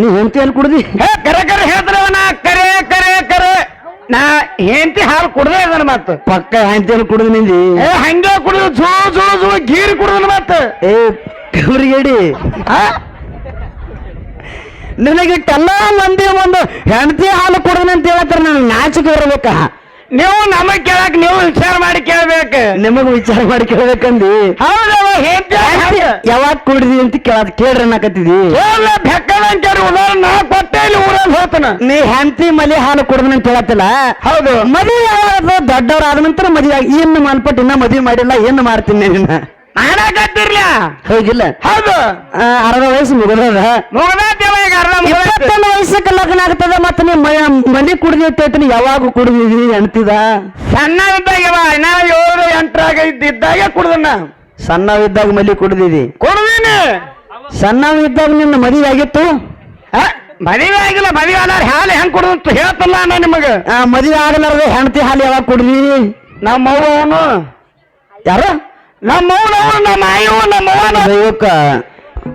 ನೀ ಹೆಂಡತಿ ಅಲ್ಲಿ ಕುಡ್ದಿ? ಹೇ ಕರೆ ಕರೆ ಹೇಳ್ತಾರವ ನಾ ಕರೆ ಕರೆ ಕರೆ. ನಾ ಹೆಂಡತಿ ಹಾಲು ಕುಡ್ದೇ ಅದನ್ನ ಮತ್ತ ಪಕ್ಕ ಹೆಂಡತಿ ಅಲ್ಲಿ ಕುಡ್ದು ನಿಂದಿ? ಏ ಹಂಗೆ ಕುಡಿದು ಜೋ ಜೋ ಜೋ ಗೀರ್ ಕುಡ್ದನ ಮತ್ತ ಏ ಇವ್ರಿಗೇಡಿ ನಿನಗೆ ಕಲ್ಲ ಮಂದಿ ಒಂದು ಹೆಂಡತಿ ಹಾಲು ಕುಡ್ದನಂತ ಹೇಳತ್ತಾರ ನನಗೆ ನಾಚಿಕೆ ಇರಬೇಕ. ನೀವು ನಮಗ್ ಕೇಳಕ್ ನೀವು ವಿಚಾರ ಮಾಡಿ ಕೇಳ್ಬೇಕ. ನಿಮಗ ವಿಚಾರ ಮಾಡಿ ಕೇಳ್ಬೇಕಂದಿ? ಹೌದವ ಯಾವಾಗ ಕುಡಿದಿ ಅಂತ ಕೇಳದ್ ಕೇಳ್ರಿ ಅನ್ನಕತ್ತಿದಿ. ಉದಾಹರಣೆ ನಾ ಕೊಟ್ಟೆ ಇಲ್ಲಿ ಊರಲ್ಲಿ ಹೋತನ ನೀ ಹೆಂತಿ ಮಲಿ ಹಾಲು ಕುಡ್ದನ ಅಂತ ಹೇಳತ್ತಿಲ್ಲ ಹೌದು. ಮದಿ ಯಾವಾಗ ದೊಡ್ಡವ್ರ ಆದ ನಂತರ ಮದುವೆ ಏನು ಇನ್ನು ಮನ್ಪಟ್ಟು ಇನ್ನ ಮದುವೆ ಮಾಡಿಲ್ಲ ಏನು ಮಾಡ್ತೀನಿ ನಿನ್ನ. ಹೋಗಿಲ್ಲ. ಹೌದು. ಅರ್ಧ ವಯಸ್ಸು ಮುಗಿದ ಮುಗ್ದೈತೆ. ಇಪ್ಪತ್ತೊಂದು ವಯಸ್ಸಕ್ಕೆ ಲಗ್ನ ಆಗ್ತದ ಮತ್ತೆ ನೀ ಮನೆ ಕುಡ್ದಿರ್ತೈತಿ ಯಾವಾಗ ಕುಡ್ದಿದಿ ಅಂತಿದ? ಸಣ್ಣ ನಾ ಇನ್ನ ಏಳು ಎಂಟರಾಗ ಇದ್ದಿದ್ದಾಗ ಕುಡ್ದನ್ನ. ಸಣ್ಣವಿದ್ದಾಗ ಮಲಿ ಕುಡ್ದಿದಿ. ಕುಡ್ದೀನಿ. ಸಣ್ಣವಿದ್ದಾಗ ನಿನ್ನ ಮದುವೆ ಆಗಿತ್ತು? ಮದುವೆ ಆಗಿಲ್ಲ ಮದುವೆ ಅಲ್ಲ ಹಾಲು ಹೆಂಗ್ ಕುಡ್ದಂತ ಹೇಳ್ತಲ್ಲ ನಾ ನಿಮಗ. ಮದುವೆ ಆಗಲಾರ್ದ ಹೆಂಡತಿ ಹಾಲು ಯಾವಾಗ ಕುಡ್ದಿ ನಮ್ಮ ಅವನು ಯಾರು ನಮ್ಮ ಅವನು ನಮ್ಮ ಅಯ್ಯೋ ನಮ್ಮ ಅವನ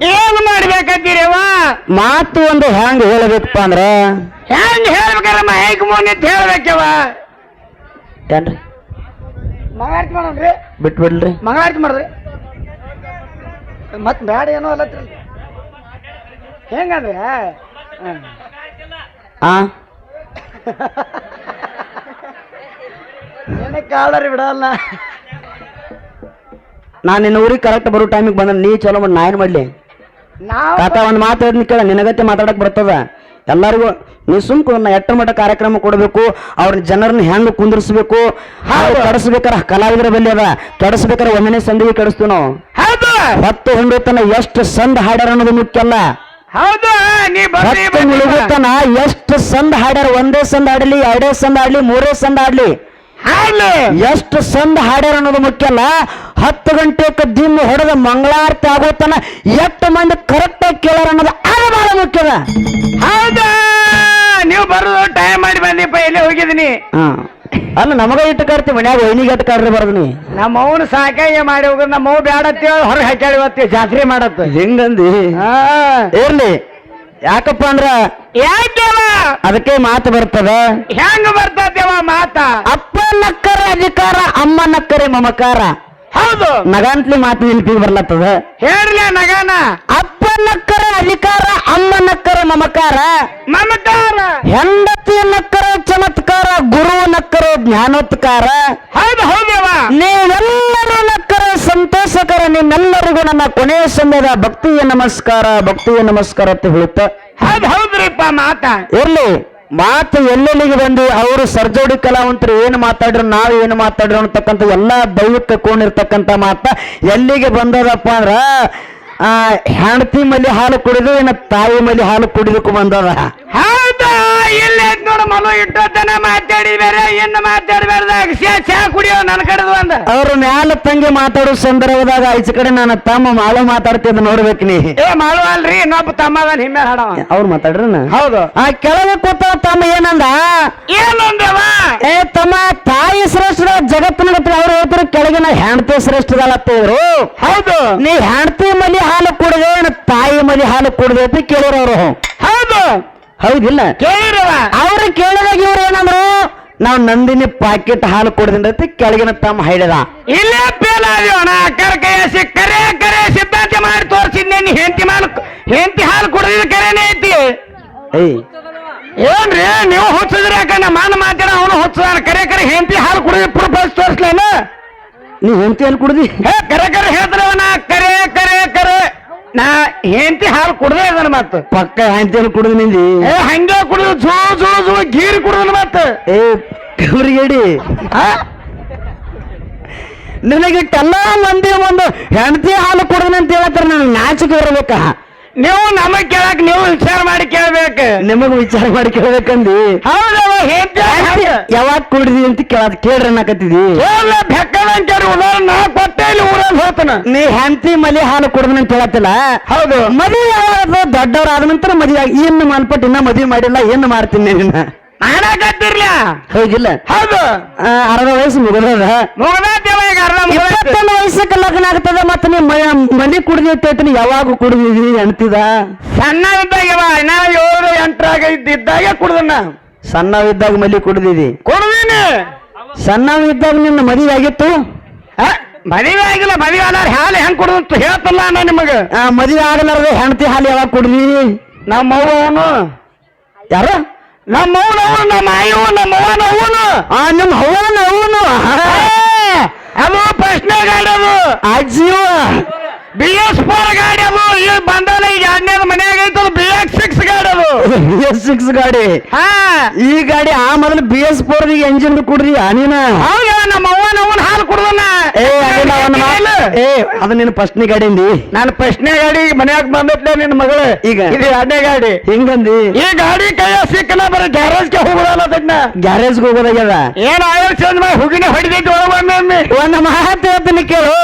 ಏನ್ ಮಾಡ್ಬೇಕಂತೀರವ ಮಾತು ಒಂದು ಹೆಂಗ್ ಹೇಳಬೇಕಪ್ಪ ಅಂದ್ರ? ಹೆಂಗ್ ಹೇಳ್ಬೇಕಾರ ಮಹೇಕ್ ಮೋನಿ ಅಂತ ಹೇಳ್ಬೇಕವ ಏನ್ರಿ? ಮಂಗಾರತಿ ಮಾಡೋಣ್ರಿ. ಬಿಟ್ಬಿಡ್ರಿ ಮಂಗಾರತಿ ಮಾಡ್ರಿ. ಮತ್ ಬ್ಯಾಡ ಏನೋ ಅಲ್ಲತ್ರಿ ಹೆಂಗಂದ್ರೆ. ಆ? ಏನೇ ಕಾಳರಿ ಬಿಡಲ್ಲ. ನಾನು ನಿನ್ನ ಊರಿಗೆ ಕರೆಕ್ಟ್ ಬರೋ ಟೈಮಿಗೆ ಬಂದ ನೀ ಚಲೋ ಮಾಡಿ ನಾ ಏನು ಮಾಡಲಿ ತಾತ ಒಂದು ಮಾತು ಹೇಳಿದ್ನಿ ಕೇಳ ನಿನಗತ್ತೆ ಮಾತಾಡಕ್ಕೆ ಬರ್ತದ. ಎಲ್ಲರಿಗೂ ನೀ ಸುಮ್ ನಾ ಎಟ್ಟ ಮಟ್ಟ ಕಾರ್ಯಕ್ರಮ ಕೊಡಬೇಕು ಅವ್ರ ಜನರನ್ನ ಹೆಂಗ್ ಕುಂದಿರ್ಸ್ಬೇಕು ಕೆಡಿಸ್ಬೇಕಾರ ಕಲಾವಿದರ ಬಲ್ಲಿ ಅದ ಕೆಡಿಸ್ಬೇಕಾರ ಒಂದನೇ ಸಂದಿಗೆ ಕೆಡಿಸ್ತೀವಿ ನಾವು. ಹೌದು. ಹತ್ತು ಹುಂಡುತನ ಎಷ್ಟು ಸಂದ್ ಹಾಡ್ಯಾರ ಅನ್ನೋದು ಮುಖ್ಯ ಅಲ್ಲ. ಹತ್ತು ಬರ್ರಿ. ಎಷ್ಟು ಸಂದ್ ಹಾಡ್ಯಾರ ಒಂದೇ ಸಂದ್ ಆಡ್ಲಿ ಎರಡೇ ಸಂದ್ ಆಡ್ಲಿ ಮೂರೇ ಸಂದ್ ಆಡ್ಲಿ ಹಾಲು ಎಷ್ಟು ಸಂದ ಹಾಡ್ಯಾರ ಅನ್ನೋದು ಮುಖ್ಯ ಅಲ್ಲ. ಹತ್ತು ಗಂಟೆಗೆ ದಿಮ್ಮ ಹೊಡೆದ ಮಂಗಳಾರತಿ ಆಗೋತನ ಎಷ್ಟು ಮಂದಿ ಕರೆಕ್ಟ್ ಆಗಿ ಕೇಳಾರ ಅನ್ನೋದು ಅದು ಬಹಳ ಮುಖ್ಯದ. ಹೌದಾ. ನೀವು ಬರೋದು ಟೈಮ್ ಮಾಡಿ ಬಂದಿಪ್ಪ ಎಲ್ಲಿ ಹೋಗಿದ್ದೀನಿ? ಹಾ. ಅಲ್ಲ ನಮಗ ಇಟ್ಟು ಕರ್ತಿ ಮನ್ಯಾಗ ಒಯ್ನಿಗೆ ಇಟ್ಟು ಕರ್ರಿ ಬರ್ದು ನೀ ನಮ್ಮ ಅವನು ಸಾಕಾಗಿ ಮಾಡಿ ಹೋಗ ನಮ್ಮ ಅವ್ ಬ್ಯಾಡ ಅಂತೇಳಿ ಹೊರಗೆ ಹಾಕ್ಯಾಳಿ ಇವತ್ತು ಜಾತ್ರೆ ಮಾಡತ್ತ. ಹೆಂಗಂದಿ? ಹಾ. ಇರ್ಲಿ. ಯಾಕಪ್ಪ ಅಂದ್ರ ಯಾಕೆವ ಅದಕ್ಕೆ ಮಾತು ಬರ್ತದ? ಹೆಂಗ ಬರ್ತದೇವ ಮಾತ? ಅಪ್ಪ ನಕ್ಕರ ಅಧಿಕಾರ ಅಮ್ಮ ನಕ್ಕರೆ ಮಮಕಾರ. ಹೌದು. ನಗಂತ್ಲಿ ಮಾತು ನಿಲ್ಪಿಗೆ ಬರ್ಲತ್ತದ? ಹೇಳ್ಲ ನಗಾನ. ಅಪ್ಪ ನಕ್ಕರ ಅಧಿಕಾರ ಅಮ್ಮ ನಕ್ಕರ ಮಮಕಾರ. ಮಮಕಾರ. ಹೆಂಡತಿ ನಕ್ಕರ ಚಮತ್ಕಾರ ಗುರು ನಕ್ಕರ ಜ್ಞಾನೋತ್ಕಾರ. ಹೌದು ಹೌದವ ನೀವೆಲ್ಲರೂ ನಕ್ಕರ ಸಂತೋಷಕರ ನಿಮ್ಮೆಲ್ಲರಿಗೂ ನನ್ನ ಕೊನೆಯ ಸಮಯದ ಭಕ್ತಿಯ ನಮಸ್ಕಾರ ಭಕ್ತಿಯ ನಮಸ್ಕಾರ ಅಂತ ಹೇಳುತ್ತ. ಹೌದು. ಮಾತ. ಎಲ್ಲಿ? ಮಾತು ಎಲ್ಲೆಲ್ಲಿಗೆ ಬಂದು? ಅವರು ಸರ್ಜೋಡಿ ಕಲಾವಂತರು ಏನು ಮಾತಾಡ್ರು, ನಾವು ಏನು ಮಾತಾಡ್ರು ಅಂತಕ್ಕಂಥ ಎಲ್ಲಾ ದೈವಕ್ಕೆ ಕೋಣಿರ್ತಕ್ಕಂಥ ಮಾತ ಎಲ್ಲಿಗೆ ಬಂದದಪ್ಪ ಅಂದ್ರ ಆ ಹೆಂಡತಿ ಮಲ್ಲಿ ಹಾಲು ಕುಡಿದು ಇನ್ನ ತಾಯಿ ಮಲಿ ಹಾಲು ಕುಡಿದಕ್ಕೂ ಬಂದದ. ಹೌದಾ ಇಲ್ಲ ನೋಡು ಮಲು ಇಟ್ಟೋತನ ಮಾತಾಡಿ ಬೇರೆ ಇನ್ನು ಮಾತಾಡ್ಬಾರ್ದಾಗ ಚಾ ಕುಡಿಯೋ ನನ್ನ ಕಡೆದು ಅಂದ. ಅವ್ರ ಮ್ಯಾಲ ತಂಗಿ ಮಾತಾಡೋ ಸಂದರ್ಭದಾಗ ಈಚೆ ಕಡೆ ನಾನು ತಮ್ಮ ಮಾಳು ಮಾತಾಡ್ತಿದ್ದ ನೋಡ್ಬೇಕು ನೀ. ಏ ಅಲ್ರಿ ಇನ್ನೊಬ್ಬ ತಮ್ಮ ಹಿಮ್ಮೆ ಹಾಡವ. ಅವ್ರು ಮಾತಾಡ್ರನ ಹೌದು. ಆ ಕೆಳಗೆ ಕೂತ ತಮ್ಮ ಏನಂದ? ಏನು ಅಂದವ ಏ ತಮ್ಮ ತಾಯಿ ಶ್ರೇಷ್ಠ ಜಗತ್ತಿನ ಅವ್ರು ಹೇಳ್ತಾರೆ ಕೆಳಗಿನ ಹೆಂಡತಿ ಶ್ರೇಷ್ಠದಲ್ಲತ್ತಿದ್ರು ಹೌದು. ನೀ ಹೆಂಡತಿ ಮಲಿ ಹಾಲು ಕುಡಿದೆ ತಾಯಿ ಮಲಿ ಹಾಲು ಕುಡಿದೆ ಅಂತ ಕೇಳಿರ ಅವರು. ಹೌದು. ಹೌದಿಲ್ಲ? ಕೇಳಿರವ. ಅವ್ರು ಕೇಳಿದಾಗ ಇವ್ರು ಏನಂದ್ರು ನಾವು ನಂದಿನಿ ಪಾಕೆಟ್ ಹಾಲು ಕುಡ್ದಿನ ಅಂತ ಕೆಳಗಿನ ತಮ್ಮ ಹೇಳಿದ. ಇಲ್ಲೇ ಫೇಲ್ ಆದ್ಯೋಣ ಅಕ್ಕರ ಕೈಯಾಸಿ ಕರೆ ಕರೆ ಸಿದ್ಧಾಂತ ಮಾಡಿ ತೋರಿಸಿದ್ನೆ. ನೀ ಹೆಂಡತಿ ಮಾಲು ಹೆಂಡತಿ ಹಾಲು ಕುಡಿದ ಕರೆನೇ ಐತಿ. ಏಯ್. ಏನ್ರಿ? ನೀವು ಹುಚ್ಚಿದ್ರಿ ಯಾಕಂದ್ರೆ ಮಾನ ಮಾತಾಡ ಅವನು ಹುಚ್ಚದಾನ. ಕರೆ ಕರೆ ಹೆಂಡತಿ ಹಾಲು ಕುಡಿದ ಪ್ರೂಫ್ ತೋರಿಸ್ಲೇನ? ನೀ ಹೆಂಡತಿ ಹಾಲು ಕುಡ್ದಿ? ಹೇ ಕರೆ ಕರೆ ಹೇಳ್ತಾರವ ನಾ. ಕರೆ ಕರೆ ಕರೆ ನಾ ಹೆಂಡತಿ ಹಾಲು ಕುಡ್ದೇ ಇದನ್ನ ಮತ್ತ ಪಕ್ಕ ಹೆಂಡತಿ ಹಾಲು ಕುಡ್ದು ನಿಂದಿ ಏ ಹಂಗೆ ಕುಡಿದು ಜೋ ಜೋ ಜೋ ಗೀರ್ ಕುಡಿದನ ಮತ್ತ ಏ ಕವ್ರಿಗೇಡಿ ನಿನಗಿಟ್ಟೆಲ್ಲ ಮಂದಿ ಒಂದು ಹೆಂಡತಿ ಹಾಲು ಕುಡ್ದನ ಅಂತ ಹೇಳತ್ತಾರ ನನಗೆ ನಾಚಿಕೆ ಇರಬೇಕ. ನೀವು ನಮಗ್ ಕೇಳಕ್ ನೀವು ವಿಚಾರ ಮಾಡಿ ಕೇಳ್ಬೇಕ. ನಿಮಗ ವಿಚಾರ ಮಾಡಿ ಕೇಳ್ಬೇಕಂದಿ? ಹೌದವ ಯಾವಾಗ ಕುಡಿದಿ ಅಂತ ಕೇಳದ್ ಕೇಳ್ರಿ ಅನ್ನಕತ್ತಿದಿ. ಉದಾಹರಣೆ ನಾ ಕೊಟ್ಟೆ ಇಲ್ಲಿ ಊರಲ್ಲಿ ಹೋತನ ನೀ ಹೆಂತಿ ಮಲಿ ಹಾಲು ಕುಡ್ದನ ಅಂತ ಹೇಳತ್ತಿಲ್ಲ? ಹೌದು. ಮದಿ ಯಾವಾಗ ದೊಡ್ಡವ್ರ ಆದ ನಂತರ ಮದುವೆ ಏನ್ ಇನ್ನು ಮನ್ಪಟ್ಟು ಇನ್ನ ಮದುವೆ ಮಾಡಿಲ್ಲ ಏನು ಮಾಡ್ತೀನಿ ನಿನ್ನ. ಹೋಗಿಲ್ಲ. ಹೌದು. ಅರ್ಧ ವಯಸ್ಸು ಮುಗಿದ ಅರ್ಧ ಮುಗ್ದೈತಿ. ಇಪ್ಪತ್ತೊಂದು ವಯಸ್ಸಕ್ಕೆ ಲಗ್ನ ಆಗ್ತದ ಮತ್ತೆ ನೀ ಮನೆ ಕುಡ್ದಿರ್ತೈತಿ ಯಾವಾಗ ಕುಡ್ದಿದಿ ಅನ್ತಿದ ಸಣ್ಣ ಏಳು ಎಂಟರಾಗ ಇದ್ದಿದ್ದಾಗ ಕುಡ್ದನ್ನ. ಸಣ್ಣವಿದ್ದಾಗ ಮಲಿ ಕುಡ್ದಿದಿ. ಕುಡ್ದೀನಿ. ಸಣ್ಣವಿದ್ದಾಗ ನಿನ್ನ ಮದುವೆ ಆಗಿತ್ತು? ಮದುವೆ ಆಗಿಲ್ಲ ಮದುವೆ ಅಲ್ಲ ಹಾಲು ಹೆಂಗ್ ಕುಡ್ದಂತ ಹೇಳ್ತಲ್ಲ ನಾ ನಿಮಗ. ಮದುವೆ ಆಗಲಾರ್ದ ಹೆಂಡತಿ ಹಾಲು ಯಾವಾಗ ಕುಡ್ದಿ ನಮ್ಮ ಅವನು ಯಾರ? ನಮ್ಮ ಅವನು ಅವನು ನಮ್ಮ ಆಯವು ನಮ್ಮ ಅವನ ಅವನು ಆ ನಿಮ್ಮ ಅವನ ಅವನು ಅದು ಪ್ರಶ್ನೆ ಗಾಡಿ ಅದು ಅಜ್ಜಿವ ಬಿ ಎಸ್ ಫೋರ್ ಗಾಡಿ ಅದು ಈಗ ಬಂದಲ್ಲ ಈಗ ಎರಡನೇದು ಮನ್ಯಾಗ ಐತದು ಬಿ ಎಸ್ ಸಿಕ್ಸ್ ಗಾಡಿ ಅದು ಬಿ ಎಸ್ ಸಿಕ್ಸ್ ಗಾಡಿ. ಹಾ. ಈ ಗಾಡಿ ಆ ಮೊದಲು ಬಿ ಎಸ್ ಫೋರ್ ಎಂಜಿನ್ ಕೊಡ್ರಿ ಅನಿನ ಹೌದಾ ನಮ್ಮ ಅವನ ಹಾಲು ಕುಡ್ದನ್ನ? ಏ ಅದಿಲ್ಲ ಅವನ ಮಾತು ಏ ಅದು ನಿನ್ನ ಫಸ್ಟ್ನೇ ಗಾಡಿ ಅಂದಿ ನಾನು ಪ್ರಶ್ನೆ ಗಾಡಿ ಮನ್ಯಾಗ ಬಂದಿಟ್ಲೆ ನಿನ್ ಮಗಳು. ಈಗ? ಇದು ಎರಡನೇ ಗಾಡಿ. ಹಿಂಗಂದಿ? ಈ ಗಾಡಿ ಕೈಯ ಸಿಕ್ಕನ ಬರೀ ಗ್ಯಾರೇಜ್ಗೆ ಹೋಗೋದಲ್ಲ ಅದನ್ನ ಗ್ಯಾರೇಜ್ಗೆ ಹೋಗೋದಾಗ್ಯದ? ಏನ್ ಆಯಲ್ ಚೇಂಜ್ ಮಾಡಿ ಹುಗಿನ ಹೊಡಿದೈತಿ ಒಳಗೊಮ್ಮೆ ಒಂದು ಮಾತು ಹೇಳ್ತೀನಿ ಕೇಳು.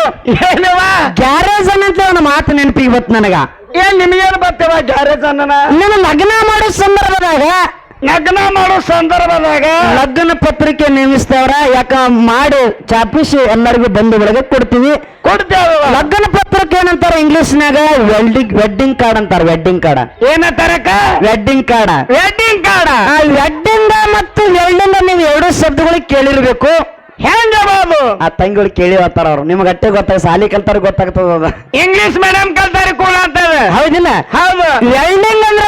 ಏನವ ಗ್ಯಾರೇಜ್ ಅನ್ನಂತ ಒಂದು ಮಾತು ನೆನಪಿಗೆ ಬತ್ ನನಗ. ಏನ್ ನಿಮಗೇನು ಬರ್ತೇವ ಗ್ಯಾರೇಜ್ ಅನ್ನನ? ನಿನ್ನ ಲಗ್ನ ಮಾಡೋ ಸಂದರ್ಭದಾಗ ಲಗ್ನ ಮಾಡೋ ಸಂದರ್ಭದಾಗ ಲಗ್ನ ಪತ್ರಿಕೆ ನೇಮಿಸ್ತವ್ರ ಯಾಕ ಮಾಡಿ ಚಾಪಿಸಿ ಎಲ್ಲರಿಗೂ ಬಂಧು ಒಳಗೆ ಕೊಡ್ತೀವಿ. ಕೊಡ್ತೇವ ಲಗ್ನ ಪತ್ರಿಕೆ ಏನಂತಾರ ಇಂಗ್ಲಿಷ್ನಾಗ ವೆಲ್ಡಿಂಗ್ ವೆಡ್ಡಿಂಗ್ ಕಾರ್ಡ್ ಅಂತಾರ ವೆಡ್ಡಿಂಗ್ ಕಾರ್ಡ್ ಏನಂತಾರಕ್ಕ ವೆಡ್ಡಿಂಗ್ ಕಾರ್ಡ್ ವೆಡ್ಡಿಂಗ್ ಕಾರ್ಡ್ ಆ ವೆಡ್ಡಿಂಗ್ ಮತ್ತು ವೆಲ್ಡಿಂಗ್ ನೀವು ಎರಡು ಶಬ್ದಗಳಿಗೆ ಕೇಳಿರ್ಬೇಕು. ಹೆಂಗ ಅದು ಆ ತಂಗಿಗಳು ಕೇಳಿ ಹೋಗ್ತಾರ ಅವ್ರು. ನಿಮ್ಗೆ ಅಟ್ಟೆ ಗೊತ್ತಾಗ ಸಾಲಿ ಕಲ್ತಾರ ಗೊತ್ತಾಗ್ತದ ಇಂಗ್ಲಿಷ್ ಮೀಡಿಯಂ ಕಲ್ತಾರ ಕೂಡ ಅಂತದ ಹೌದಿಲ್ಲ? ಹೌದು. ವೆಲ್ಡಿಂಗ್ ಅಂದ್ರೆ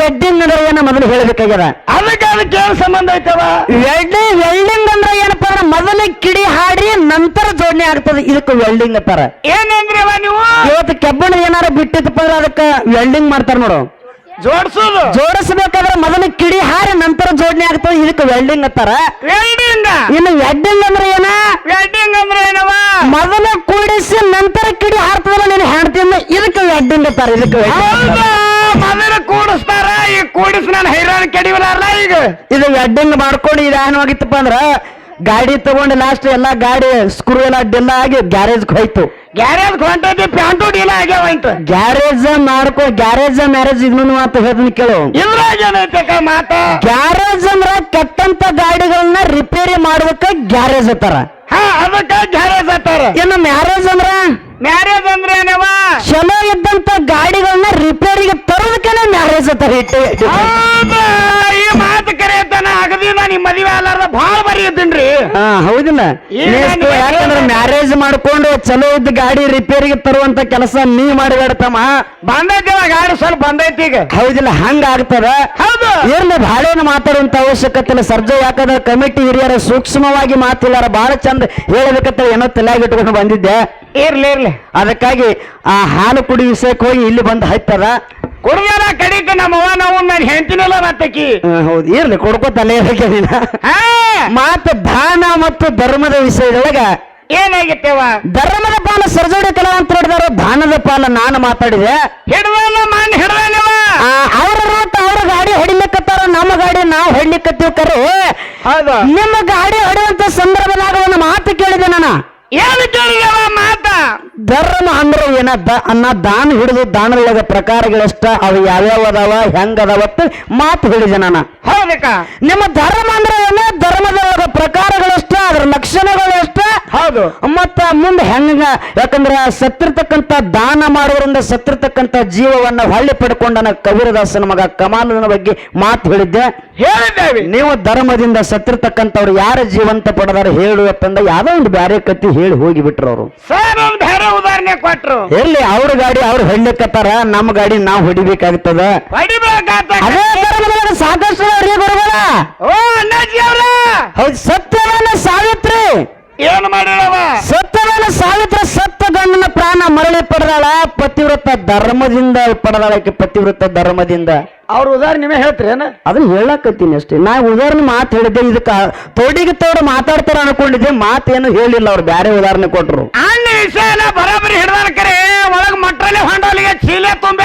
ವೆಡ್ಡಿಂಗ್ ಅಂದ್ರೆ ಏನ ಮೊದಲು ಹೇಳ್ಬೇಕಾಗ್ಯದ? ಅದಕ್ಕೆ ಅದಕ್ಕೆ ಏನ್ ಸಂಬಂಧ ಐತವ? ವೆಲ್ಡಿಂಗ್ ವೆಲ್ಡಿಂಗ್ ಅಂದ್ರೆ ಏನಪ್ಪ ಅಂದ್ರೆ ಮೊದಲು ಕಿಡಿ ಹಾಡಿ ನಂತರ ಜೋಡಣೆ ಆಗ್ತದೆ. ಇದಕ್ಕೆ ವೆಲ್ಡಿಂಗ್ ಅಂತಾರ. ಏನಂದ್ರಿವ ನೀವು? ಇವತ್ತು ಕೆಬ್ಬಣ ಏನಾರ ಬಿಟ್ಟಿತ್ತಪ್ಪ ಅಂದ್ರೆ ಅದಕ್ಕೆ ವೆಲ್ಡಿಂಗ್ ಮಾಡ್ತಾರ ನೋಡು. ಜೋಡಿಸೋದು? ಜೋಡಿಸಬೇಕಾದ್ರೆ ಮೊದಲು ಕಿಡಿ ಹಾರಿ ನಂತರ ಜೋಡಣೆ ಆಗ್ತದೆ. ಇದಕ್ಕೆ ವೆಲ್ಡಿಂಗ್ ಅಂತಾರ. ವೆಲ್ಡಿಂಗ್ ಇನ್ನು ವೆಡ್ಡಿಂಗ್ ಅಂದ್ರೆ ಏನ? ವೆಡ್ಡಿಂಗ್ ಅಂದ್ರೆ ಏನವ? ಮೊದಲು ಕೂಡಿಸಿ ನಂತರ ಕಿಡಿ ಹಾರ್ತದಲ್ಲ ನೀನು ಹಾಡ್ತೀನಿ ಇದಕ್ಕೆ ವೆಡ್ಡಿಂಗ್ ಅಂತಾರ. ಇದಕ್ಕೆ. ಮೊದಲು ಕೂಡಿಸ್ತಾರ ಈಗ ಕೂಡಿಸ್ ನಾನು ಹೈರಾಣ ಕೆಡಿವಲ್ಲ ಈಗ. ಇದು ವೆಡ್ಡಿಂಗ್ ಮಾಡ್ಕೊಂಡು ಇದು ಏನಾಗಿತ್ತಪ್ಪ ಅಂದ್ರ ಗಾಡಿ ತಗೊಂಡು ಲಾಸ್ಟ್ ಎಲ್ಲಾ ಗಾಡಿ ಸ್ಕ್ರೂ ಎಲ್ಲ ಡಿಲ್ಲ ಆಗಿ ಗ್ಯಾರೇಜ್ ಹೋಯ್ತು. ಗ್ಯಾರೇಜ್ ಹೊಂಟೈತಿ ಪ್ಯಾಂಟು ಡೀಲ ಆಗ್ಯಾವ ಅಂತ. ಗ್ಯಾರೇಜ್ ಮಾಡ್ಕೊ ಗ್ಯಾರೇಜ್ ಮ್ಯಾರೇಜ್ ಇದನ್ನು ಅಂತ ಹೇಳ್ತೀನಿ ಕೇಳು. ಇದ್ರಾಗ ಏನೈತೆ ಮಾತ? ಗ್ಯಾರೇಜ್ ಅಂದ್ರ ಕೆಟ್ಟಂತ ಗಾಡಿಗಳನ್ನ ರಿಪೇರಿ ಮಾಡ್ಬೇಕ ಗ್ಯಾರೇಜ್ ಹತ್ತಾರ ಹಾ ಅದಕ್ಕ ಗ್ಯಾರೇಜ್ ಹತ್ತಾರ ಇನ್ನು ಮ್ಯಾರೇಜ್ ಅಂದ್ರ? ಮ್ಯಾರೇಜ್ ಅಂದ್ರೆ ಏನವ ಚಲೋ ಇದ್ದಂತ ಗಾಡಿಗಳನ್ನ ರಿಪೇರಿಗೆ ಇಟ್ಟು ಹೌದಾ ಈ ಮಾತು ಕರೆಯತನ ಅಗದಿ ನಾ ನಿಮ್ ಮದುವೆ ಅಲ್ಲಾರ್ದ ಭಾಳ ಬರಿ ಇದ್ದೀನ್ರಿ. ಹಾ ಹೌದಿಲ್ಲ. ನಾನು ಯಾಕಂದ್ರೆ ಮ್ಯಾರೇಜ್ ಮಾಡ್ಕೊಂಡು ಚಲೋ ಇದ್ದ ಗಾಡಿ ರಿಪೇರಿಗೆ ತರುವಂತ ಕೆಲಸ ನೀ ಮಾಡಿಬೇಡತಮ್ಮ ಬಂದೈತಿ ಗಾಡಿ ಸ್ವಲ್ಪ ಬಂದೈತಿ ಈಗ. ಹೌದಿಲ್ಲ ಹಂಗ ಆಗ್ತದ. ಹೌದು. ಇರ್ಲಿ ಭಾಳೇನು ಮಾತಾಡುವಂತ ಅವಶ್ಯಕತೆ ಇಲ್ಲ. ಸರ್ಜೆ ಯಾಕಂದ್ರೆ ಕಮಿಟಿ ಹಿರಿಯರ ಸೂಕ್ಷ್ಮವಾಗಿ ಮಾತಿಲ್ಲಾರ ಬಹಳ ಚಂದ ಹೇಳಬೇಕಂತ ಏನೋ ತಲೆಯಾಗಿ ಇಟ್ಕೊಂಡು ಬಂದಿದ್ದೆ. ಇರ್ಲಿ ಇರ್ಲಿ. ಅದಕ್ಕಾಗಿ ಆ ಹಾಲು ಕುಡಿ ವಿಷಯಕ್ಕೆ ಹೋಗಿ ಇಲ್ಲಿ ಬಂದು ಹೈತದ ಕುಡ್ದಾರ ಕಡಿಕ ನಮ್ಮ ಅವ್ವ ನಾವು ನಾನು ಹೆಂತಿನಲ್ಲ ಮತ್ತಕಿ ಹೌದು. ಇರ್ಲಿ ಕೊಡ್ಕೋತಲ್ಲೇ ಇರಕ್ಕೆ ನೀನ. ಮಾತು ದಾನ ಮತ್ತು ಧರ್ಮದ ವಿಷಯದೊಳಗ ಏನಾಗಿತ್ತೇವ ಧರ್ಮದ ಪಾಲ ಸರ್ಜೋಡಿ ಕಲಾವಂತ ಹಿಡಿದಾರ ದಾನದ ಪಾಲ ನಾನು ಮಾತಾಡಿದೆ. ಹಿಡ್ದಲ್ಲ ಮಣ್ಣು ಹಿಡ್ದಲ್ಲವ ಅವ್ರ ಮಾತು ಅವ್ರ ಗಾಡಿ ಹೊಡಿಲಿಕ್ಕತ್ತಾರ ನಮ್ಮ ಗಾಡಿ ನಾವು ಹೊಡಿಲಿಕ್ಕತ್ತೀವಿ ಕರೆ. ಹೌದು. ನಿಮ್ಮ ಗಾಡಿ ಹೊಡೆಯುವಂತ ಸಂದರ್ಭದಾಗ ಒಂದು ಮಾತು ಕೇಳಿದೆ ನಾನು. ಏನು ಕೇಳಿದವ ಮಾತ? ಧರ್ಮ ಅಂದ್ರೆ ಏನ? ಅನ್ನ ದಾನ ಹಿಡಿದು ದಾನಗಳ ಪ್ರಕಾರಗಳೆಷ್ಟ ಅವು ಯಾವ್ಯಾವ ಅದಾವ ಹೆಂಗದಾವತ್ತು ಮಾತು ಹೇಳಿದೆ ನಾನು. ಹೌದಕ್ಕ. ನಿಮ್ಮ ಧರ್ಮ ಅಂದ್ರೆ ಏನ? ಧರ್ಮದ ಪ್ರಕಾರಗಳಷ್ಟ ಅದ್ರ ಲಕ್ಷಣಗಳು ಎಷ್ಟ ಹೌದು. ಮತ್ತ ಮುಂದೆ ಹೆಂಗ? ಯಾಕಂದ್ರ ಸತ್ತಿರ್ತಕ್ಕಂತ ದಾನ ಮಾಡೋದ್ರಿಂದ ಸತ್ತಿರ್ತಕ್ಕಂತ ಜೀವವನ್ನ ಹೊಳ್ಳಿ ಪಡ್ಕೊಂಡನ ಕಬೀರದಾಸನ ಮಗ ಕಮಾಲನ ಬಗ್ಗೆ ಮಾತು ಹೇಳಿದ್ದೆ. ಹೇಳಿದ್ದೇವೆ. ನೀವು ಧರ್ಮದಿಂದ ಸತ್ತಿರ್ತಕ್ಕಂಥವ್ರು ಯಾರ ಜೀವಂತ ಪಡೆದಾರ ಹೇಳು ಅಂತಂದ ಯಾವ್ದೋ ಒಂದು ಬ್ಯಾರೆ ಕತ್ತಿ ಹೇಳಿ ಹೋಗಿಬಿಟ್ರು ಅವರು. ಸರ್ ಒಂದು ಬೇರೆ ಉದಾಹರಣೆ ಕೊಟ್ರು. ಎಲ್ಲಿ ಅವ್ರ ಗಾಡಿ ಅವ್ರು ಹೊಡ್ಲಿಕ್ಕತ್ತಾರ ನಮ್ಮ ಗಾಡಿ ನಾವು ಹೊಡಿಬೇಕಾಗ್ತದ? ಹೊಡಿಬೇಕಾಗ್ತದೆ. ಅದೇ ಸಾಕಷ್ಟು ಅವ್ರಿಗೆ ಬರಬೇಡ ಓ ಅಣ್ಣಾಜಿ ಅವ್ರ! ಹೌದು ಸತ್ಯವಾನ ಸಾವಿತ್ರಿ! ಏನು ಮಾಡಿರವ ಸತ್ಯವನ್ನ ಸಾವಿತ್ರಿ ಸತ್ತ ಗಂಡನ ಪ್ರಾಣ ಮರಳಿ ಪಡೆದಾಳ ಪತಿವ್ರತ ಧರ್ಮದಿಂದ ಪಡೆದಾಳಕ್ಕೆ ಪತಿವೃತ್ತ ಪತಿವ್ರತ ಧರ್ಮದಿಂದ. ಅವ್ರ ಉದಾಹರಣೆ ನೀವೇ ಹೇಳ್ತೀರೇನ ಅದನ್ನ ಹೇಳಕತ್ತೀನಿ ಅಷ್ಟೇ. ನಾ ಉದಾಹರಣೆ ಮಾತು ಹೇಳಿದ್ದೆ ಇದಕ್ಕ ತೋಡಿಗೆ ತೋಡ ಮಾತಾಡ್ತಾರ ಅನ್ಕೊಂಡಿದ್ದೆ ಮಾತೇನು ಹೇಳಿಲ್ಲ ಅವ್ರು ಬ್ಯಾರೆ ಉದಾಹರಣೆ ಕೊಟ್ರು. ಅಣ್ಣ ವಿಷಯನ ಬರೋಬ್ಬರಿ ಹಿಡ್ದಾರ ಕರೆ ಒಳಗ್ ಮಟ್ರಲ್ಲಿ ಹೊಂಡೋಲಿಗೆ ಚೀಲೆ ತುಂಬೆ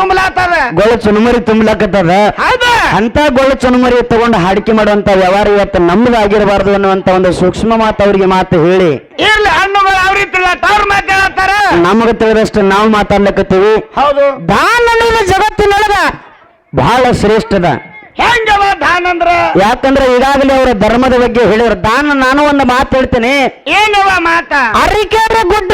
ತುಂಬಲಾತದ ಗೊಳ ಚುನುಮರಿ ಅಂತ ಗೊಳ ಚುನುಮರಿ ತಗೊಂಡು ಹಾಡಿಕೆ ಮಾಡುವಂತ ವ್ಯವಹಾರ ಇವತ್ತು ನಮ್ದಾಗಿರಬಾರ್ದು ಅನ್ನುವಂತ ಒಂದು ಸೂಕ್ಷ್ಮ ಮಾತು ಅವ್ರಿಗೆ ಮಾತು ಹೇಳಿ. ಇರ್ಲಿ ಹಣ್ಣುಗಳು ಅವ್ರಿ ಅವ್ರ ಮಾತಾಡತ್ತಾರ ನಮಗ ತಿಳಿದಷ್ಟು ನಾವು ಮಾತಾಡ್ಲಕತ್ತೀವಿ. ಹೌದು. ದಾನ ಜಗತ್ತಿನೊಳಗ ಬಹಳ ಶ್ರೇಷ್ಠದ ಹೆಂಗವ ದಾನ ಅಂದ್ರ? ಯಾಕಂದ್ರೆ ಈಗಾಗಲೇ ಅವರ ಧರ್ಮದ ಬಗ್ಗೆ ಹೇಳಿದ್ರು. ದಾನ ನಾನು ಒಂದು ಮಾತು ಹೇಳ್ತೇನೆ. ಏನವ ಮಾತ? ಅರಿಕೆರೆ ಗುಡ್ಡದೊಳಗ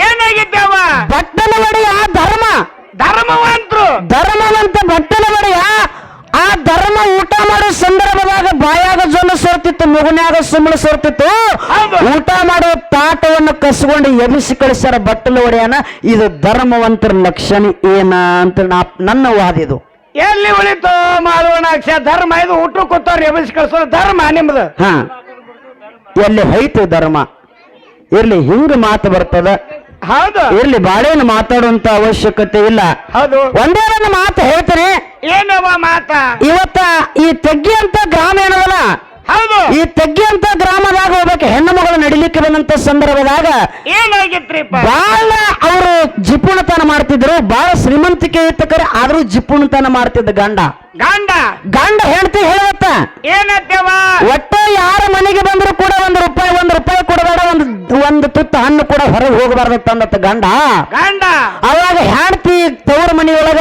ಏನಾಗಿದ್ದಾವ? ಬಟ್ಟಲ ಒಡೆಯ ಧರ್ಮ. ಧರ್ಮವಂತರು. ಧರ್ಮವಂತ ಬಟ್ಟಲ ಒಡೆಯ ಆ ಧರ್ಮ ಊಟ ಮಾಡೋ ಸಂದರ್ಭದಾಗ ಬಾಯಾಗ ಜೊಲ್ಲ ಸೋರ್ತಿತ್ತು ಮುಗುನ್ಯಾಗ ಸುಮ್ಮನೆ ಸೋರ್ತಿತ್ತು. ಊಟ ಮಾಡುವ ತಾಟವನ್ನು ಕಸ್ಕೊಂಡು ಎಬಿಸಿ ಕಳಿಸ್ಯಾರ ಬಟ್ಟಲು ಒಡೆಯನ ಇದು ಧರ್ಮವಂತರ ಲಕ್ಷಣ ಏನ ಅಂತ ನನ್ನ ವಾದ ಇದು. ಎಲ್ಲಿ ಉಳಿತು ಮಾಧವನಾಕ್ಷ ಧರ್ಮ ಇದು ಊಟ ಕೂತವ್ರು ಎಬಿಸಿ ಕಳಿಸೋ ಧರ್ಮ ನಿಮ್ದು. ಹಾ. ಎಲ್ಲಿ ಹೈತು ಧರ್ಮ? ಇರ್ಲಿ ಹಿಂಗ ಮಾತು ಬರ್ತದ? ಹೌದು. ಇರ್ಲಿ ಬಾಳೇನು ಮಾತಾಡುವಂತ ಅವಶ್ಯಕತೆ ಇಲ್ಲ. ಹೌದು. ಒಂದೇ ಒಂದು ಮಾತು ಹೇಳ್ತೇನೆ. ಏನವ ಮಾತ? ಇವತ್ತ ಈ ತಗ್ಗಿ ಅಂತ ಗ್ರಾಮ ಏನದಲ್ಲ? ಹೌದು. ಈ ತಗ್ಗಿ ಅಂತ ಗ್ರಾಮದಾಗ ಹೋಗ್ಬೇಕು ಹೆಣ್ಣು ಮಗಳು ನಡಿಲಿಕ್ಕೆ ಬಂದಂತ ಸಂದರ್ಭದಾಗ ಏನಾಗಿತ್ರಿಪ್ಪ? ಬಾಳ ಅವರು ಜಿಪುಣತನ ಮಾಡ್ತಿದ್ರು ಬಾಳ ಶ್ರೀಮಂತಿಕೆ ಇತ್ತ ಕರೆ ಆದ್ರೂ ಜಿಪುಣತನ ಮಾಡ್ತಿದ್ದ ಗಂಡ. ಗಂಡ. ಗಂಡ ಹೆಂಡತಿ ಹೇಳತ್ತ? ಏನತ್ತವ ಒಟ್ಟ ಯಾರ ಮನೆಗೆ ಬಂದ್ರು ಕೂಡ ಒಂದು ರೂಪಾಯಿ ಒಂದು ರೂಪಾಯಿ ಕೊಡಬೇಡ ಒಂದು ಒಂದು ತುತ್ತು ಹಣ್ಣು ಕೂಡ ಹೊರಗೆ ಹೋಗಬಾರದು ಅಂತ ಗಂಡ. ಗಂಡ. ಅವಾಗ ಹೆಂಡತಿ ತವರ ಮನೆಯೊಳಗ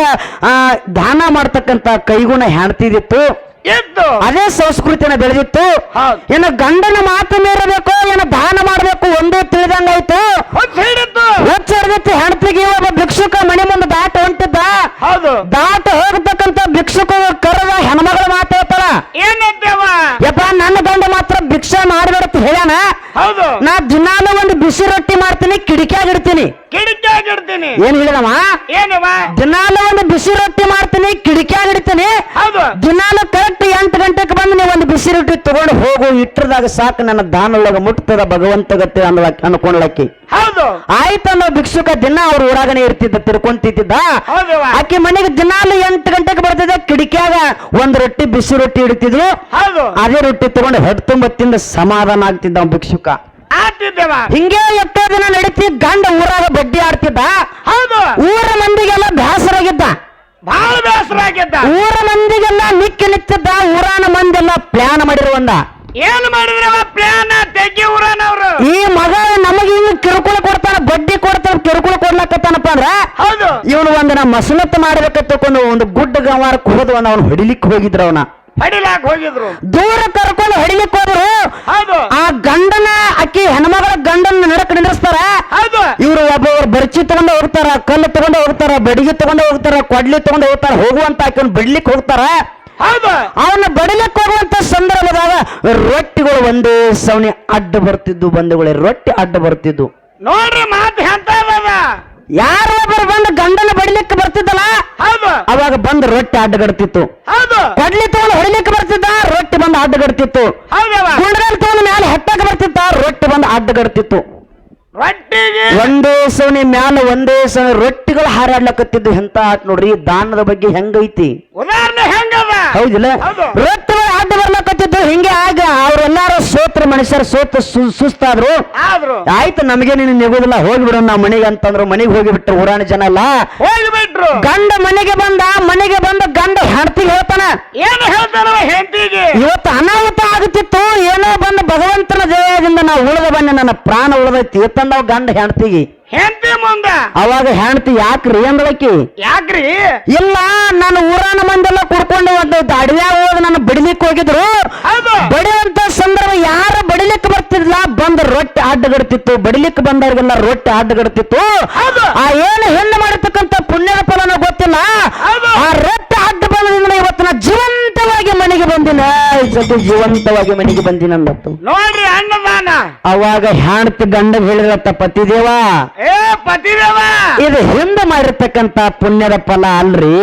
ದಾನ ಮಾಡ್ತಕ್ಕಂತ ಕೈಗುಣ ಹೆಣ್ತಿದಿತ್ತು ಇತ್ತು ಅದೇ ಸಂಸ್ಕೃತಿನ ಬೆಳೆದಿತ್ತು. ಏನ ಗಂಡನ ಮಾತು ಮೀರಬೇಕು ಏನ ದಾನ ಮಾಡಬೇಕು ಒಂದೇ ತಿಳಿದಂಗಾಯ್ತು ಹುಚ್ಚ ಹಿಡಿತು ಹುಚ್ಚಿಡ್ದಿತ್ತು ಹೆಂಡತಿಗೆ ಒಬ್ಬ ಭಿಕ್ಷುಕ ಮನೆ ಮುಂದೆ ದಾಟ ಹೊಂಟಿದ್ದ. ಹೌದು. ದಾಟ ಹೋಗ್ತಕ್ಕಂತ ಭಿಕ್ಷುಕ ಕರೆದ ಹೆಣ್ಮಗಳ ಮಾತು ಹೇಳ್ತಾಳ ಏನಪ್ಪ ಯಪ್ಪ ನನ್ನ ಗಂಡ ಮಾತ್ರ ಭಿಕ್ಷೆ ಮಾಡಬೇಡ ಹೇಳ್ಯಾನ? ಹೌದು. ನಾ ದಿನಾಲು ಒಂದು ಬಿಸಿ ರೊಟ್ಟಿ ಮಾಡ್ತೀನಿ ಕಿಡಿಕ್ಯಾಗ ಇಡ್ತೀನಿ. ಕಿಡಿಕ್ಯಾಗ ಇಡ್ತೀನಿ. ಏನ್ ಹೇಳಿದವ? ಏನವ? ದಿನಾಲು ಒಂದು ಬಿಸಿ ರೊಟ್ಟಿ ಮಾಡ್ತೀನಿ ಕಿಡಿಕ್ಯಾಗ ಇಡ್ತೀನಿ. ದಿನಾಲು ಕರೆಕ್ಟ್ ಎಂಟು ಗಂಟೆಗೆ ಬಂದು ನೀವು ಒಂದು ಬಿಸಿ ರೊಟ್ಟಿ ತಗೊಂಡು ಹೋಗು ಇಟ್ಟರದಾಗ ಸಾಕು ನನ್ನ ದಾನೊಳಗ ಮುಟ್ತದ ಭಗವಂತ ಗತಿ ಅನ್ಕೊಂಡ್ಲಕ್ಕಿ. ಹೌದು. ಆಯ್ತು ಅನ್ನೋ ಭಿಕ್ಷುಕ ದಿನ ಅವ್ರ ಊರಾಗನೆ ಇರ್ತಿದ್ದ ತಿರ್ಕೊಂತಿದ್ದ. ಆಕೆ ಮನೆಗೆ ದಿನಾಲು ಎಂಟು ಗಂಟೆಗೆ ಬರ್ತಿದ್ದ ಕಿಡಿಕ್ಯಾಗ ಒಂದ್ ರೊಟ್ಟಿ ಬಿಸಿ ರೊಟ್ಟಿ ಇಡ್ತಿದ್ರು ಅದೇ ರೊಟ್ಟಿ ತಗೊಂಡು ಹೊಟ್ಟೆ ತುಂಬ ತಿಂದ ಸಮಾಧಾನ ಆಗ್ತಿದ್ದ ಭಿಕ್ಷುಕ. ಆತಿದ್ದೇವ ಹಿಂಗೆ ಎಷ್ಟೋ ದಿನ ನಡೀತಿ ಗಂಡ ಊರಾಗ ಬಡ್ಡಿ ಆಡ್ತಿದ್ದ. ಹೌದು. ಊರ ಮಂದಿಗೆಲ್ಲ ಬೇಸರಾಗಿದ್ದ ಬಹಳ ಬೇಸರಾಗಿದ್ದ ಊರ ಮಂದಿಗೆಲ್ಲ ನಿಕ್ಕಿ ನಿಂತಿದ್ದ ಊರಾನ ಮಂದಿಲ್ಲ ಪ್ಲಾನ್ ಮಾಡಿರುವಂದ. ಏನ್ ಮಾಡಿದ್ರವ ಪ್ಲಾನ್ ತೆಗಿ ಊರನವ್ರು. ಈ ಮಗ ನಮಗೆ ಹಿಂಗ್ ಕಿರುಕುಳ ಕೊಡ್ತಾನ ಬಡ್ಡಿ ಕೊಡ್ತಾನ ಕಿರುಕುಳ ಕೊಡ್ಲಕತ್ತಾನಪ್ಪ ಅಂದ್ರ ಹೌದು. ಇವನು ಒಂದಿನ ಮಸಲತ್ ಮಾಡ್ಬೇಕಂತ ತಕೊಂಡು ಒಂದು ಗುಡ್ಡ ಗವಾರಕ್ಕೆ ಹೋದವನ ಅವನು ಹೊಡಿಲಿಕ್ಕೆ ಹೋಗಿದ್ರ ಅವನ ಹೊಡಿಲಾಕ್ ಹೋಗಿದ್ರು. ದೂರ ಕರ್ಕೊಂಡು ಹೊಡಿಲಿಕ್ಕೆ ಹೋದ್ರು. ಹೌದು. ಆ ಗಂಡನ ಅಕ್ಕಿ ಹೆಣ್ಮಗಳ ಗಂಡನ ನಡಕ್ ನಿಂದ್ರಿಸ್ತಾರ. ಹೌದು. ಇವರು ಒಬ್ಬೊಬ್ರು ಬರ್ಚಿ ತಗೊಂಡ ಹೋಗ್ತಾರ ಕಲ್ಲು ತಗೊಂಡು ಹೋಗ್ತಾರ ಬಡಿಗೆ ತಗೊಂಡು ಹೋಗ್ತಾರ ಕೊಡ್ಲಿ ತಗೊಂಡು ಹೋಗ್ತಾರ ಹೋಗುವಂತ ಆಕೆ ಬಿಡ್ಲಿಕ್ಕೆ ಹೋಗ್ತಾರ. ಹೌದು. ಅವನ್ನ ಬಡಿಲಿಕ್ಕೆ ಹೋಗುವಂತ ಸಂದರ್ಭದಾಗ ರೊಟ್ಟಿಗಳು ಒಂದೇ ಸವಣಿ ಅಡ್ಡ ಬರ್ತಿದ್ದು ಬಂಧುಗಳೇ ರೊಟ್ಟಿ ಅಡ್ಡ ಬರ್ತಿದ್ದು. ನೋಡ್ರಿ ಮಾತು ಅದ ಯಾರೋ ಒಬ್ಬರು ಬಂದು ಗಂಡನ ಬಡಿಲಿಕ್ಕೆ ಬರ್ತಿದ್ದಲ್ಲ? ಅವಾಗ ಬಂದು ರೊಟ್ಟಿ ಅಡ್ಡಗಡ್ತಿತ್ತು. ಕೊಡ್ಲಿ ತಗೊಂಡು ಹೊಡಿಲಿಕ್ಕೆ ಬರ್ತಿದ್ದ ರೊಟ್ಟಿ ಬಂದು ಅಡ್ಡಗಡ್ತಿತ್ತು. ಗುಂಡದಲ್ಲಿ ತಗೊಂಡು ಮೇಲೆ ಹೆಟ್ಟಾಗ ಬರ್ತಿತ್ತ ರೊಟ್ಟಿ ಬಂದು ಅಡ್ಡಗಡ್ತಿತ್ತು. ಒಂದೇ ಸವಣಿ ಮ್ಯಾಲ ಒಂದೇ ಸವಣಿ ರೊಟ್ಟಿಗಳು ಹಾರಾಡ್ಲಕತ್ತಿದ್ದು ಎಂತ ಆತ್ ನೋಡ್ರಿ ದಾನದ ಬಗ್ಗೆ ಹೆಂಗೈತಿ? ಹೌದಿಲ್ಲ? ಹೌದು. ರೊಟ್ಟಿಗಳು ಅಡ್ಡ ಬರ್ಲಕತ್ತಿದ್ದು ಹಿಂಗೆ ಆಗ ಅವ್ರೆಲ್ಲಾರು ಸೋತ್ರ ಮನುಷ್ಯರು ಸೋತ ಸುಸ್ತಾದ್ರು. ಆದ್ರು. ಆಯ್ತು ನಮಗೆ ನಿನ್ನ ನೆಗೋದಿಲ್ಲ ಹೋಗಿಬಿಡು ನಾ ಮನೆಗೆ ಅಂತಂದ್ರು ಮನೆಗೆ ಹೋಗಿಬಿಟ್ರು ಊರಾಣ ಜನ ಎಲ್ಲ. ಹೋಗಿಬಿಟ್ರು. ಗಂಡ ಮನೆಗೆ ಬಂದ ಮನೆಗೆ ಬಂದ ಗಂಡ ಹೆಂಡತಿಗೆ ಹೇಳ್ತಾನ. ಏನು ಹೇಳ್ತಾನ ಹೆಂಡತಿಗೆ? ಇವತ್ತು ಅನಾಹುತ ಆಗುತ್ತಿತ್ತು ಏನೋ ಬಂದು ಭಗವಂತನ ದಯದಿಂದ ಉಳಿದ ಬನ್ನಿ ನನ್ನ ಪ್ರಾಣ ಉಳಿದೈತಿ. ತಂದ ಗಂಡ ಹೆಂಡತಿಗೆ? ಹೆಂಡತಿ ಮುಂದ? ಅವಾಗ ಹೆಂಡತಿ ಯಾಕ್ರಿ ಅಂದಳಕಿ? ಯಾಕ್ರಿ? ಇಲ್ಲ ನನ್ನ ಊರಾನ ಮಂದೆಲ್ಲ ಕುಡ್ಕೊಂಡು ಒಂದು ಅಡವ್ಯಾಗ ಹೋಗಿ ನನ್ನ ಬಡಿಲಿಕ್ಕೆ ಹೋಗಿದ್ರು. ಬಡಿಯುವಂತ ಸಂದರ್ಭ ಯಾರು ಬಡಿಲಿಕ್ಕೆ ಬರ್ತಿದ್ಲ? ಬಂದ ರೊಟ್ಟಿ ಅಡ್ಡಗಡ್ತಿತ್ತು. ಬಡಿಲಿಕ್ಕೆ ಬಂದವ್ರಿಗೆಲ್ಲ ರೊಟ್ಟಿ ಅಡ್ಡಗಡ್ತಿತ್ತು. ಆ ಏನು ಹೆಣ್ಣು ಮಾಡಿರ್ತಕ್ಕಂಥ ಪುಣ್ಯದ ಫಲನ ಗೊತ್ತಿಲ್ಲ. ಆ ರೊಟ್ಟಿ ಈ ಜೀವಂತವಾಗಿ ಮನೆಗೆ ಬಂದಿನಂದತ್ತು ನೋಡ್ರಿ ಅನ್ನದಾನ ಅವಾಗ ಹೆಣ್ತಿ ಗಂಡ ಹೇಳಿರತ್ತ ಪತಿದೇವ? ಏ ಪತಿದೇವ! ಇದು ಹಿಂದ ಮಾಡಿರ್ತಕ್ಕಂತ ಪುಣ್ಯದ ಫಲ ಅಲ್ರಿ.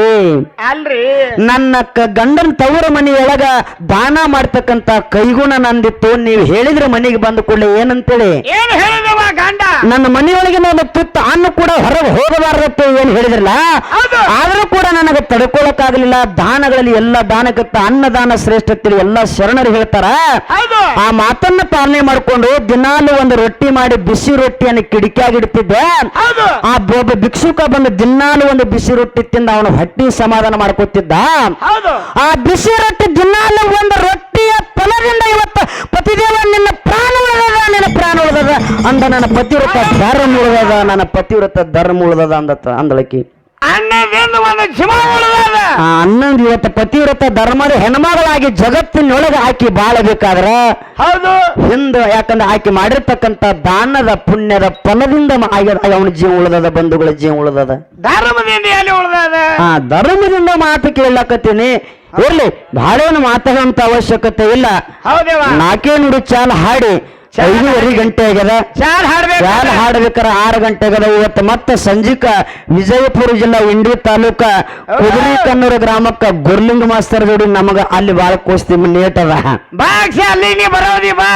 ಅಲ್ರಿ. ನನ್ನ ಗಂಡನ ತವರ ಮನೆಯೊಳಗ ದಾನ ಮಾಡ್ತಕ್ಕಂತ ಕೈಗುಣ ನಂದಿತ್ತು. ನೀವು ಹೇಳಿದ್ರೆ ಮನೆಗೆ ಬಂದ ಕೂಡಲೇ ಏನಂತೇಳಿ? ಏನ್ ಹೇಳಿದವ ಗಂಡ? ನನ್ನ ಮನೆಯೊಳಗಿನ ಒಂದು ತುತ್ತ ಅನ್ನ ಕೂಡ ಹೊರಗೆ ಹೋಗಬಾರದತ್ತು ಏನ್ ಹೇಳಿದ್ರಲ್ಲ? ಆದರೂ ಕೂಡ ನನಗೆ ತಡ್ಕೊಳಕ್ಕಾಗಲಿಲ್ಲ. ದಾನಗಳಲ್ಲಿ ಎಲ್ಲ ದಾನಕ್ಕಿಂತ ಅನ್ನದಾನ ಶ್ರೇಷ್ಠತೆ ಎಲ್ಲ ಶರಣರು ಹೇಳ್ತಾರ? ಆ ಮಾತನ್ನ ಪಾಲನೆ ಮಾಡಿಕೊಂಡು ದಿನಾಲು ಒಂದು ರೊಟ್ಟಿ ಮಾಡಿ ಬಿಸಿ ರೊಟ್ಟಿಯನ್ನು ಕಿಡಿಕಿಯಾಗಿಡ್ತಿದ್ದೆ ಆ ಒಬ್ಬ ಭಿಕ್ಷುಕ ಬಂದು ದಿನಾಲು ಒಂದು ಬಿಸಿ ರೊಟ್ಟಿ ತಿಂದ ಅವನು ಹೊಟ್ಟಿ ಸಮಾಧಾನ ಮಾಡ್ಕೊತಿದ್ದ. ಆ ಬಿಸಿ ರೊಟ್ಟಿ ದಿನಾಲು ಒಂದು ರೊಟ್ಟಿಯ ಫಲದಿಂದ ಇವತ್ತು ಪತಿದೇವ ನಿನ್ನ ಪ್ರಾಣ ಉಳಿದದ ನಿನ್ನ ಪ್ರಾಣ ಉಳಿದದ ಅಂದ. ನನ್ನ ಪತಿವ್ರತ ಧರ್ಮ ಉಳಿದದ ನನ್ನ ಪತಿವ್ರತ ಧರ್ಮ ಉಳಿದದ ಅಂದತ್ತ ಅಂದಳಕಿ. ಒಂದು ಅನ್ನೊಂದು ಇವತ್ತು ಪತಿವ್ರತ ಧರ್ಮದ ಹೆಣ್ಮಗಳಾಗಿ ಜಗತ್ತಿನೊಳಗೆ ಆಕಿ ಬಾಳಬೇಕಾದ್ರ ಹೌದು. ಹಿಂದೆ ಯಾಕಂದ್ರೆ ಆಕೆ ಮಾಡಿರ್ತಕ್ಕಂಥ ದಾನದ ಪುಣ್ಯದ ಫಲದಿಂದ ಆಗ್ಯದ ಅವನ ಜೀವ ಉಳಿದದ ಬಂಧುಗಳ ಜೀವ ಉಳಿದದ. ಧರ್ಮದಿಂದ ಎಲ್ಲಿ ಉಳಿದದ? ಆ ಧರ್ಮದಿಂದ ಮಾತು ಕೇಳಕತ್ತೀನಿ ಇರ್ಲಿ ಬಹಳೇನು ಮಾತಾಡುವಂತ ಅವಶ್ಯಕತೆ ಇಲ್ಲ. ಹೌದೇವಾ? ನುಡಿ ಚಾಲ್ ಹಾಡಿ. ಐದೂವರೆ ಗಂಟೆ ಆಗ್ಯದ? ಶಾಲ್ ಹಾಡ್ಬೇಕಾರ ಆರು ಗಂಟೆ ಆಗ್ಯದ. ಇವತ್ತು ಮತ್ತೆ ಸಂಜಿಕ ವಿಜಯಪುರ ಜಿಲ್ಲಾ ಇಂಡಿ ತಾಲೂಕ ಕುದುರೆ ಕನ್ನೂರು ಗ್ರಾಮಕ್ಕ ಗುರ್ಲಿಂಗ ಮಾಸ್ತರ್ ಜೋಡಿ ನಮಗ ಅಲ್ಲಿ ಬಾಳ ಕೋಸ್ತಿ ಲೇಟ್ ಅದ. ಬಾ ಅಲ್ಲಿ ನೀ ಬರೋದಿ ಬಾ.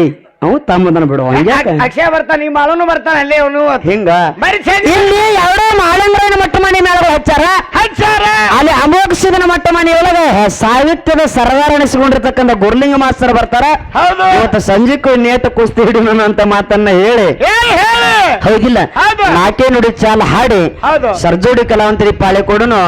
ಏಯ್. ಅವು ತಮ್ಮದನ್ನ ಬಿಡುವ. ಹಂಗ್ಯಾಕ? ಅಕ್ಷಯ ಬರ್ತಾನ ಈ ಮಾಲನು ಬರ್ತಾನ ಅಲ್ಲೇ ಅವನು. ಹಿಂಗ? ಬರೀ ಇಲ್ಲಿ ಯಾವ್ದೋ ಮಾಳಂಗ್ರನ ಮಟ್ಟ ಮನೆ ಮೇಳಗಳು ಹಚ್ಚಾರ? ಹಚ್ಚಾರ. ಅಲ್ಲಿ ಅಮೋಘಸಿದನ ಮಟ್ಟ ಮನೆ ಒಳಗೆ ಸಾಹಿತ್ಯದ ಸರದಾರ ಎನಿಸಿಕೊಂಡಿರ್ತಕ್ಕಂಥ ಗುರ್ಲಿಂಗ ಮಾಸ್ತರ್ ಬರ್ತಾರ. ಹೌದು. ಇವತ್ತು ಸಂಜೆಕ್ಕೂ ನೇತ ಕುಸ್ತಿ ಹಿಡಿಯೋಣ ಅಂತ ಮಾತನ್ನ ಹೇಳಿ. ಹೌದಿಲ್ಲ? ಹೌದು. ನಾಕೆ ನುಡಿ ಚಾಲ ಹಾಡಿ. ಸರ್ಜೋಡಿ ಕಲಾವಂತರಿ ಪಾಳೆ ಕೊಡುನು